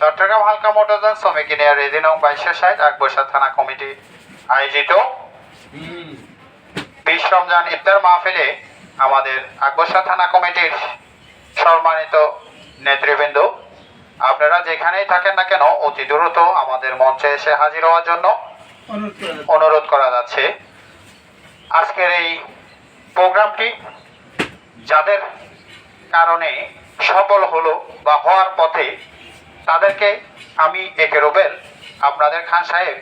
চট্টগ্রাম হালকা মোটরযান শ্রমিক ইউনিয়ন রেজি নং বাইশশো ষাট আকবরশা থানা কমিটি আয়োজিত বিশ রমজান ইফতার মাহফিলে আমাদের আকবরশা থানা কমিটির সম্মানিত নেতৃবৃন্দ আপনারা যেখানেই থাকেন না কেন অতি দ্রুত আমাদের মঞ্চে এসে হাজির হওয়ার জন্য। অনুরোধ করা যাচ্ছে আজকের এই প্রোগ্রামটি যাদের কারণে সফল হলো বা হওয়ার পথে তাদেরকে আমি একে রোবেল, আপনাদের খান সাহেব।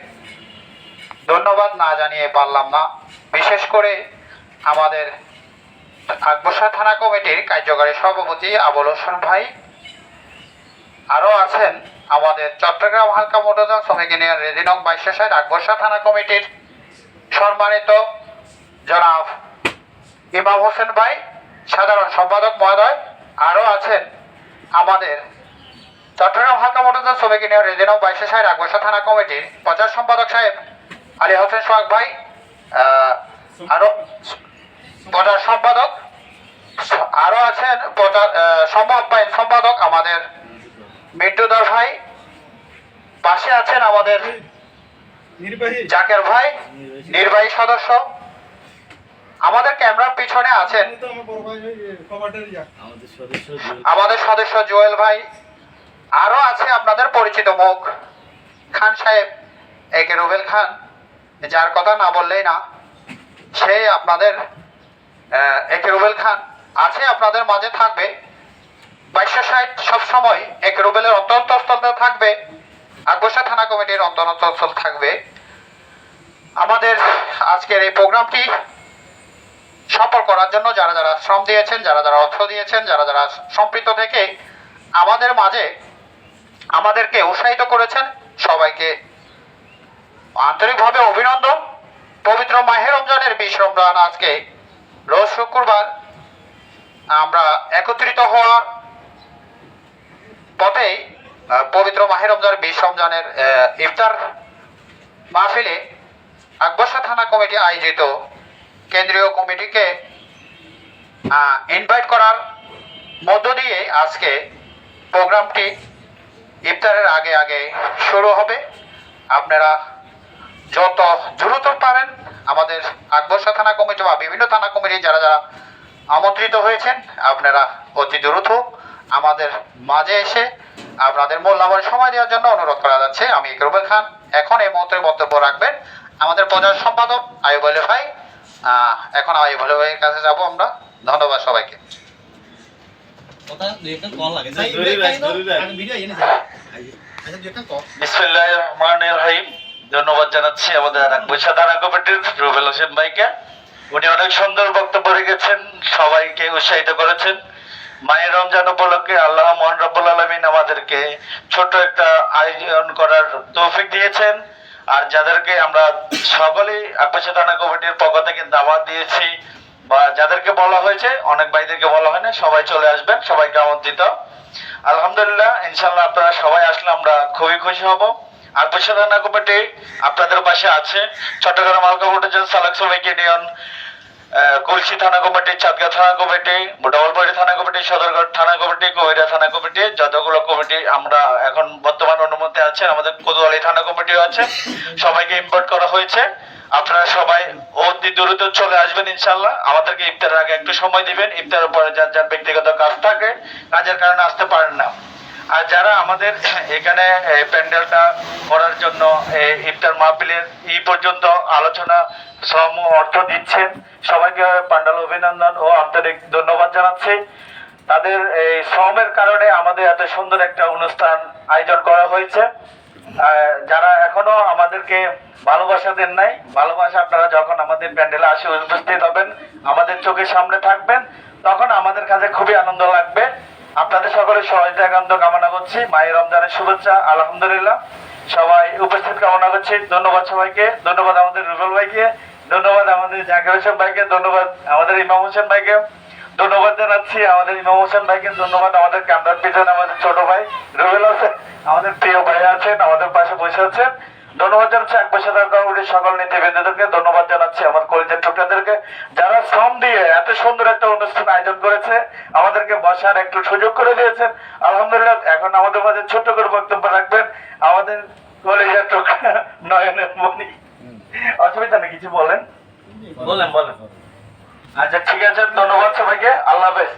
ধন্যবাদ না জানিয়ে পারলাম না। বিশেষ করে আমাদের আকবরশা থানা কমিটির কার্যকারী সভাপতি আবুল হোসেন ভাই। আরও আছেন আমাদের চট্টগ্রাম হালকা মোটরযান শ্রমিক ইউনিয়ন রেজিনং বাইশে সাইড আকবরশা থানা কমিটির সম্মানিত জনাব ইমাম হোসেন ভাই, সাধারণ সম্পাদক মহোদয়। আরও আছেন আমাদের চট্টগ্রাম হালকা মোটরযান শ্রমিক ইউনিয়ন রেজিনং বাইশে সাইড আকবরশা থানা কমিটির প্রচার সম্পাদক সাহেব আলী হোসেন সোহাগ ভাই আরও প্রচার সম্পাদক আরও আছেন প্রচার আহ, সম্পাদক সম্পাদক আমাদের মিন্টুদার ভাই পাশে আছেন আমাদের নির্বাহী। জাকের ভাই নির্বাহী সদস্য। আমাদের ক্যামেরার পিছনে আছেন। ভাই আমাদের সদস্য জুয়েল ভাই। আরও আছে আপনাদের পরিচিত মুখ। খান সাহেব, একে রুবেল খান, যার কথা না বললেই না, সে আপনাদের একে রুবেল খান আছে, আপনাদের মাঝে থাকবে। বাইশশো ষাট সবসময় একে রুবেলের অন্তর্স্থলতে থাকবে আকবসা থানা কমিটির অন্তর্স্থল থাকবে। আমাদের আজকের এই প্রোগ্রামটি সফল করার জন্য যারা যারা শ্রম দিয়েছেন, যারা যারা অর্থ দিয়েছেন, যারা যারা সম্পৃক্ত থেকে আমাদের মাঝে আমাদেরকে উৎসাহিত করেছেন। সবাইকে আন্তরিকভাবে অভিনন্দন। পবিত্র মাহের রমজানের বিশ রমজান আজকে রোজ শুক্রবার আমরা একত্রিত হওয়ার পথেই পবিত্র মাহের রমজান বিশ রমজানের ইফতার মাহফিলে আকবরশা থানা কমিটি আয়োজিত কেন্দ্রীয় কমিটিকে ইনভাইট করার মধ্য দিয়ে আজকে প্রোগ্রামটি ইফতারের আগে আগে শুরু হবে। আপনারা যত দ্রুত পারেন আমাদের আকবরশা থানা কমিটি বা বিভিন্ন থানা কমিটি যারা যারা আমন্ত্রিত হয়েছেন, আপনারা অতি দ্রুত আমাদের মাঝে এসে আপনাদের মূল্যবান সময় দেওয়ার জন্য অনুরোধ করা যাচ্ছে। আমি ইকরুবেল খান, এখন এই মুহূর্তে বক্তব্য রাখবেন আমাদের প্রধান সম্পাদক আয়ুব আলী ভাই। এখন আয়ুব আলী ভাইয়ের কাছে যাব আমরা। ধন্যবাদ সবাইকে। কথা দুই একটা কল লাগে যাই, জরুরি ভাই, জরুরি ভাই। আমি ভিডিও এনে যাই আচ্ছা রহিম। ধন্যবাদ জানাচ্ছি আমাদের আকবসা দানা কমিটির রুবেল হোসেন ভাইকে। উনি অনেক সুন্দর বক্তব্য রেখেছেন সবাইকে উৎসাহিত করেছেন। মায়ের রমজান উপলক্ষে আল্লাহ মোহন রব্বুল আলমিন আমাদেরকে ছোট একটা আয়োজন করার তৌফিক দিয়েছেন। আর যাদেরকে আমরা সকলেই আকবসা দানা কমিটির পক্ষ থেকে দাওয়াত দিয়েছি বা যাদেরকে বলা হয়েছে অনেক ভাইদেরকে বলা হয় না সবাই চলে আসবেন সবাইকে আমন্ত্রিত। আলহামদুলিল্লাহ ইনশাল্লাহ আপনারা সবাই আসলে আমরা খুবই খুশি হব। আর থানা কমিটি আপনাদের পাশে আছে চট্টগ্রাম ইউনিয়ন আহ, থানা কমিটি চাঁদগা থানা কমিটি ডবলবাড়ি থানা কমিটি সদরঘাট থানা কমিটি কুমিরা থানা কমিটি যতগুলো কমিটি আমরা এখন বর্তমান অনুমতি আছে আমাদের কোতোয়ালি থানা কমিটিও আছে। সবাইকে ইম্পোর্ট করা হয়েছে। আপনারা সবাই অতি দ্রুত চলে আসবেন ইনশাল্লাহ আমাদেরকে ইফতারের আগে একটু সময় দিবেন। ইফতারের পরে যার যার ব্যক্তিগত কাজ থাকে, কাজের কারণে আসতে পারেন না। আর যারা আমাদের এখানে প্যান্ডেলটা করার জন্য ইফতার মাহফিলের এই পর্যন্ত আলোচনা শ্রম অর্থ দিচ্ছেন, সবাইকে পান্ডাল অভিনন্দন ও আন্তরিক ধন্যবাদ জানাচ্ছি। তাদের এই শ্রমের কারণে আমাদের এত সুন্দর একটা অনুষ্ঠান আয়োজন করা হয়েছে। যারা এখনও আমাদেরকে ভালোবাসা দেন নাই, ভালোবাসা আপনারা যখন আমাদের প্যান্ডেলে আসে উপস্থিত হবেন, আমাদের চোখের সামনে থাকবেন, তখন আমাদের কাছে খুবই আনন্দ লাগবে। আপনাদের সকলের সহযোগিতা একান্ত কামনা করছি। মায়ের রমজানের শুভেচ্ছা, আলহামদুলিল্লাহ। সবাই উপস্থিত কামনা করছি। ধন্যবাদ সবাইকে। ধন্যবাদ আমাদের রুবেল ভাইকে। ধন্যবাদ আমাদের জাকির হোসেন ভাইকে। ধন্যবাদ আমাদের ইমাম হোসেন ভাইকে। ধন্যবাদ জানাচ্ছি আমাদের ইমাম হোসেন ভাইকে। ধন্যবাদ আমাদের ক্যামেরার পিছনে আমাদের ছোট ভাই রুবেল হোসেন। আমাদের প্রিয় ভাই আছেন আছেন ধন্যবাদ জানাচ্ছি এক বছর কমিটির সকল নীতিবিন্দুদেরকে ধন্যবাদ জানাচ্ছি আমার কলেজের টুকরাদেরকে। যারা শ্রম দিয়ে এত সুন্দর একটা অনুষ্ঠান আয়োজন করেছে আমাদেরকে বসার একটু সুযোগ করে দিয়েছেন। আলহামদুলিল্লাহ এখন আমাদের মাঝে ছোট্ট করে বক্তব্য রাখবেন। আমাদের কলেজের টুকরা নয়নের মণি। অসুবিধা নেই কিছু বলেন? বলেন বলেন। আচ্ছা ঠিক আছে ধন্যবাদ সবাইকে। আল্লাহ হাফেজ।